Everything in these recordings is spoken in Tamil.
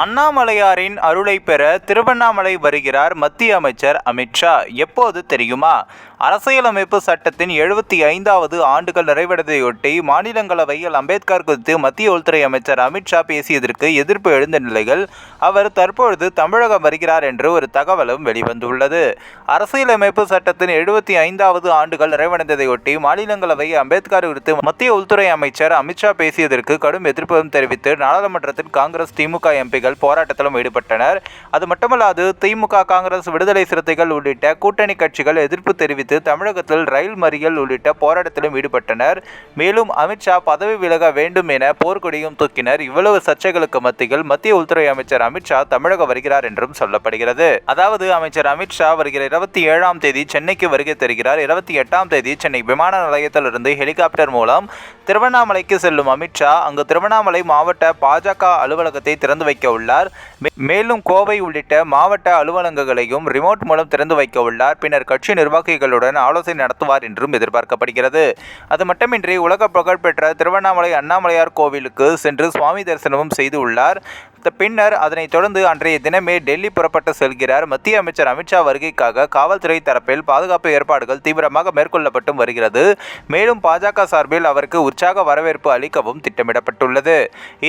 அண்ணாமலையாரின் அருளை பெற திருவண்ணாமலை வருகிறார் மத்திய அமைச்சர் அமித்ஷா எப்போது தெரியுமா? அரசியலமைப்பு சட்டத்தின் எழுபத்தி ஐந்தாவது ஆண்டுகள் நிறைவடைவதையொட்டி மாநிலங்களவையில் அம்பேத்கர் குறித்து மத்திய உள்துறை அமைச்சர் அமித்ஷா பேசியதற்கு எதிர்ப்பு எழுந்த நிலையில் அவர் தற்பொழுது தமிழகம் வருகிறார் என்று ஒரு தகவலும் வெளிவந்துள்ளது. அரசியலமைப்பு சட்டத்தின் எழுபத்தி ஐந்தாவது ஆண்டுகள் நிறைவடைந்ததையொட்டி மாநிலங்களவை அம்பேத்கர் குறித்து மத்திய உள்துறை அமைச்சர் அமித்ஷா பேசியதற்கு கடும் எதிர்ப்பும் தெரிவித்து நாடாளுமன்றத்தில் காங்கிரஸ் திமுக எம்பிகள் போராட்டத்திலும் ஈடுபட்டனர். அது மட்டுமல்லாது திமுக காங்கிரஸ் விடுதலை சிறுத்தைகள் உள்ளிட்ட கூட்டணி கட்சிகள் எதிர்ப்பு தெரிவித்து தமிழகத்தில் ரயில் மறியல் உள்ளிட்ட போராட்டத்திலும் ஈடுபட்டனர். மேலும் அமித்ஷா பதவி விலக வேண்டும் என போர்க்கொடியும் தூக்கினர். இவ்வளவு சர்ச்சைகளுக்கு மத்தியில் மத்திய உள்துறை அமைச்சர் அமித்ஷா தமிழகம் வருகிறார் என்றும் சொல்லப்படுகிறது. அதாவது அமைச்சர் அமித்ஷா வருகிற இருபத்தி ஏழாம் தேதி சென்னைக்கு வருகை தருகிறார். இருபத்தி எட்டாம் தேதி சென்னை விமான நிலையத்திலிருந்து ஹெலிகாப்டர் மூலம் திருவண்ணாமலைக்கு செல்லும் அமித்ஷா அங்கு திருவண்ணாமலை மாவட்ட பாஜக அலுவலகத்தை திறந்து வைக்க உள்ளார். மேலும் கோவை உள்ளிட்ட மாவட்ட அலுவலகங்களையும் ரிமோட் மூலம் திறந்து வைக்க உள்ளார். பின்னர் கட்சி நிர்வாகிகளுடன் ஆலோசனை நடத்துவார் என்றும் எதிர்பார்க்கப்படுகிறது. அது மட்டுமின்றி உலக புகழ்பெற்ற திருவண்ணாமலை அண்ணாமலையார் கோவிலுக்கு சென்று சுவாமி தரிசனமும் செய்து உள்ளார். பின்னர் அதனைத் தொடர்ந்து அன்றைய தினமே டெல்லி புறப்பட்டு செல்கிறார். மத்திய அமைச்சர் அமித்ஷா வருகைக்காக காவல்துறை தரப்பில் பாதுகாப்பு ஏற்பாடுகள் தீவிரமாக மேற்கொள்ளப்பட்டும் வருகிறது. மேலும் பாஜக சார்பில் அவருக்கு உற்சாக வரவேற்பு அளிக்கவும் திட்டமிடப்பட்டுள்ளது.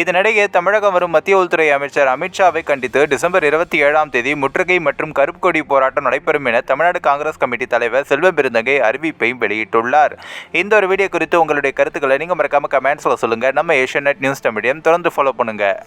இதனிடையே தமிழகம் வரும் மத்திய உள்துறை அமைச்சர் அமித்ஷாவை கண்டித்து டிசம்பர் இருபத்தி ஏழாம் தேதி முற்றுகை மற்றும் கருப்பு கொடி போராட்டம் நடைபெறும் என தமிழ்நாடு காங்கிரஸ் கமிட்டி தலைவர் செல்வ பெருந்தகை அறிவிப்பையும் வெளியிட்டுள்ளார். இந்த ஒரு வீடியோ குறித்து உங்களுடைய கருத்துக்களை நீங்கள் மறக்காம கமெண்ட்ஸில் சொல்லுங்கள் நம்ம ஏஷியநெட் நியூஸ் தமிழியம் தொடர்ந்து ஃபாலோ பண்ணுங்கள்